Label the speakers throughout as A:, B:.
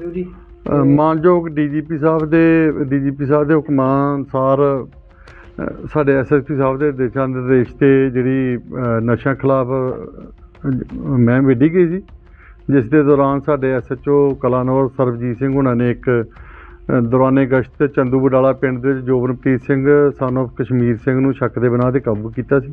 A: ਦਿਓ ਜੀ?
B: ਅ, ਮਾਨਯੋਗ ਡੀਜੀਪੀ ਸਾਹਿਬ ਦੇ ਡੀਜੀਪੀ ਸਾਹਿਬ ਦੇ ਹੁਕਮਾਂ ਅਨੁਸਾਰ ਅ, ਸਾਡੇ ਐਸਐਸਪੀ ਸਾਹਿਬ ਦੇ ਦਿਸ਼ਾ ਨਿਰਦੇਸ਼ ਤੇ ਜਿਹੜੀ ਅ, ਨਸ਼ਾ ਖਿਲਾਫ ਮੈਂ ਵਿੱਢੀ ਗਈ ਸੀ ਜਿਸ ਦੇ ਦੌਰਾਨ ਸਾਡੇ ਐਸਐਚਓ ਕਲਾਨੌਰ ਸਰਬਜੀਤ ਸਿੰਘ ਉਹਨਾਂ ਨੇ ਇੱਕ ਦੌਰਾਨੇ ਗਸ਼ਤ ਚੰਦੂ ਬਡਾਲਾ ਪਿੰਡ ਦੇ ਵਿੱਚ ਜੋਬਨਪ੍ਰੀਤ ਸਿੰਘ ਸਨ of ਕਸ਼ਮੀਰ ਸਿੰਘ ਨੂੰ ਸ਼ੱਕ ਦੇ ਬਿਨਾਂ ਤੇ ਕਾਬੂ ਕੀਤਾ ਸੀ।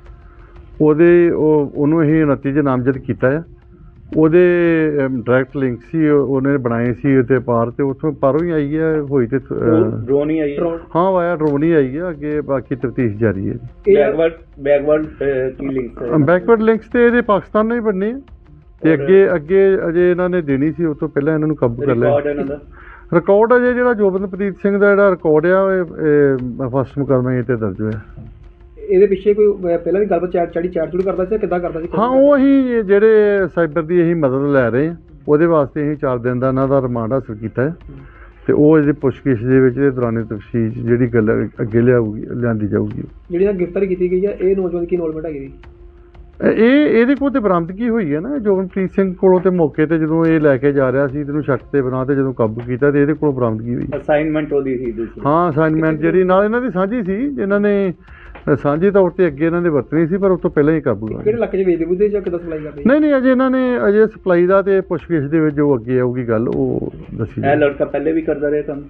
B: ਉਹਦੇ ਉਹ ਉਹਨੂੰ ਅਸੀਂ 29 ਚ ਨਾਮਜ਼ਦ ਕੀਤਾ ਆ। ਉਹਦੇ ਡਾਇਰੈਕਟ ਲਿੰਕ ਸੀ ਉਹ- ਉਹਨੇ ਬਣਾਏ ਸੀ ਉਹਤੇ ਪਾਰ ਤੇ ਉੱਥੋਂ ਪਾਰੋਂ ਹੀ ਆਈ ਹੈ ਹੋਈ ਤੇ
C: ਡਰੋਨ ਹੀ ਆਈ
B: ਹਾਂ ਵਾਇਆ ਡਰੋਨ ਹੀ ਆਈ ਹੈ ਅੱਗੇ ਬਾਕੀ ਤਫਤੀਸ਼ ਜਾਰੀ ਹੈ
A: ਇਹ
C: ਬੈਕਵਰਡ ਬੈਕਵਰਡ ਕੀ ਲਿੰਕ ਹੈ
B: ਬੈਕਵਰਡ ਲਿੰਕਸ ਤੇ ਇਹਦੇ ਪਾਕਿਸਤਾਨ ਨਾਲ ਹੀ ਬਣਨੇ ਆ। ਤੇ ਅੱਗੇ ਅੱਗੇ ਅਜੇ ਇਹਨਾਂ ਨੇ ਦੇਣੀ ਸੀ ਉਸ ਤੋਂ ਪਹਿਲਾਂ ਇਹਨਾਂ ਨੂੰ ਕਾਬੂ ਕਰ ਲਿਆ।
C: ਰਿਕਾਰਡ
B: ਅਜੇ ਜਿਹੜਾ ਜੋਬਨਪ੍ਰੀਤ ਸਿੰਘ ਦਾ ਜਿਹੜਾ ਰਿਕਾਰਡ ਆ ਇਹ ਫਸਟ ਮੁਕਦਮੇ ਇਹ ਤੇ ਦਰਜ ਹੋਇਆ।
A: ਇਹਦੇ ਪਿੱਛੇ ਕੋਈ ਅਹ, ਪਹਿਲਾਂ ਵੀ ਗੱਲਬਾਤ ਚੈਟ ਚੜੀ ਚੈਟ ਚੂੜ ਕਰਦਾ ਸੀ ਜਾਂ ਕਿੱਦਾਂ ਕਰਦਾ ਸੀ?
B: ਹਾਂ ਉਹ ਅਸੀਂ ਜਿਹੜੇ ਸਾਈਬਰ ਦੀ ਅਸੀਂ ਮਦਦ ਲੈ ਰਹੇ ਹਾਂ ਉਹਦੇ ਵਾਸਤੇ ਅਸੀਂ 4 ਦਿਨ ਦਾ ਇਹਨਾਂ ਦਾ ਰਿਮਾਂਡ ਹਾਸਲ ਕੀਤਾ ਹੈ। ਤੇ ਉਹ ਇਹਦੀ ਪੁੱਛਗਿੱਛ ਦੇ ਵਿੱਚ ਦੇ ਦੌਰਾਨੇ ਤਫਸੀਲ ਜਿਹੜੀ ਗੱਲ ਅੱਗੇ ਲਿਆਊਗੀ ਲਿਆਂਦੀ ਜਾਊਗੀ।
A: ਜਿਹੜੀ ਨਾਲ ਗ੍ਰਿਫਤਾਰੀ ਕੀਤੀ ਗਈ ਹੈ ਇਹ ਨੌਜਵਾਨ ਕੀ ਇਨਵੋਲਵਮੈਂਟ ਹੈਗੀ? ਜੀ
B: ਇਹ ਇਹਦੇ ਕੋਲ ਤੇ ਬਰਾਮਦਗੀ ਹੋਈ ਹੈ ਨਾ? ਜੋਬਨਪ੍ਰੀਤ ਸਿੰਘ ਕੋਲੋਂ ਤੇ ਮੌਕੇ ਤੇ ਜਦੋਂ ਇਹ ਲੈ ਕੇ ਜਾ ਰਿਹਾ ਸੀ ਤੈਨੂੰ ਸ਼ੱਕ ਤੇ ਬਣਾ ਤੇ ਜਦੋਂ ਕਾਬੂ ਕੀਤਾ ਤੇ ਇਹਦੇ ਕੋਲੋਂ ਬਰਾਮਦਗੀ ਹੋਈ?
C: ਅਸਾਈਨਮੈਂਟ ਉਹਦੀ ਸੀ ਦੂਸਰੀ।
B: ਹਾਂ ਅਸਾਈਨਮੈਂਟ ਜਿਹੜੀ ਨਾਲ ਇਹਨਾਂ ਦੀ ਸਾਂਝੀ ਸੀ ਜਿਨ੍ਹਾਂ ਨੇ ਸਾਂਝੇ ਤੌਰ ਤੇ ਅੱਗੇ ਇਹਨਾਂ ਦੇ ਵਰਤਣੀ ਸੀ ਪਰ ਉਸ ਤੋਂ ਪਹਿਲਾਂ ਹੀ ਕਾਬੂ ਆ
A: ਕਿਹੜੇ ਇਲਾਕੇ 'ਚ ਵੇਚਦੇ ਬੁੱਧੇ ਜਾਂ ਕਿੱਦਾਂ ਸਪਲਾਈ ਕਰਦੇ?
B: ਨਹੀਂ ਨਹੀਂ ਅਜੇ ਇਹਨਾਂ ਨੇ ਅਜੇ ਸਪਲਾਈ ਦਾ ਤੇ ਪੁੱਛਗਿੱਛ ਦੇ ਵਿੱਚ ਜੋ ਅੱਗੇ ਆਊਗੀ ਗੱਲ ਉਹ ਦੱਸੀ
C: ਇਹ। ਲੜਕਾ ਪਹਿਲੇ ਵੀ ਕਰਦਾ ਰਿਹਾ ਕੰਮ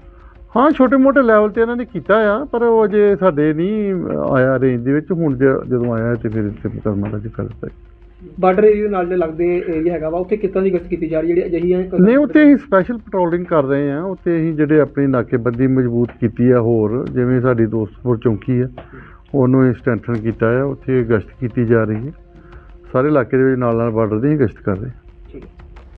B: ਹਾਂ ਛੋਟੇ ਮੋਟੇ ਲੈਵਲ ਤੇ ਇਹਨਾਂ ਨੇ ਕੀਤਾ ਆ ਪਰ ਉਹ ਅਜੇ ਸਾਡੇ ਨਹੀਂ ਆਇਆ ਰੇਂਜ ਦੇ ਵਿੱਚ। ਹੁਣ ਜਦੋਂ ਆਇਆ ਤੇ ਫਿਰ ਇੱਥੇ ਮੁਕੱਦਮਾ ਦਾ ਜ਼ਿਕਰ ਦਿੱਤਾ।
A: ਬਾਰਡਰ ਏਰੀਆ ਨਾਲ ਦੇ ਲੱਗਦੇ ਏਰੀਆ ਹੈਗਾ ਵਾ ਉੱਥੇ ਤਰ੍ਹਾਂ ਦੀ ਗਸ਼ਤ ਕੀਤੀ ਜਾ ਰਹੀ ਜਿਹੜੀ ਅਜਿਹੀਆਂ
B: ਨਹੀਂ ਉੱਥੇ ਅਸੀਂ ਸਪੈਸ਼ਲ ਪੈਟਰੋਲਿੰਗ ਕਰ ਰਹੇ ਆ ਉੱਥੇ ਅਸੀਂ ਜਿਹੜੇ ਆਪਣੀ ਨਾਕੇਬੰਦੀ ਮਜ਼ਬੂਤ ਕੀਤੀ ਆ ਹੋਰ ਜਿਵੇਂ ਸਾਡੀ ਦੋਸਤਪੁਰ ਚੌਂਕੀ ਆ ਉਹਨੂੰ ਅਸੀਂ ਸਟੈਂਥਨ ਕੀਤਾ ਆ, ਉੱਥੇ ਗਸ਼ਤ ਕੀਤੀ ਜਾ ਰਹੀ ਹੈ। ਸਾਰੇ ਇਲਾਕੇ ਦੇ ਵਿੱਚ ਨਾਲ ਨਾਲ ਬਾਰਡਰ ਦੀ ਗਸ਼ਤ ਕਰ ਰਹੇ।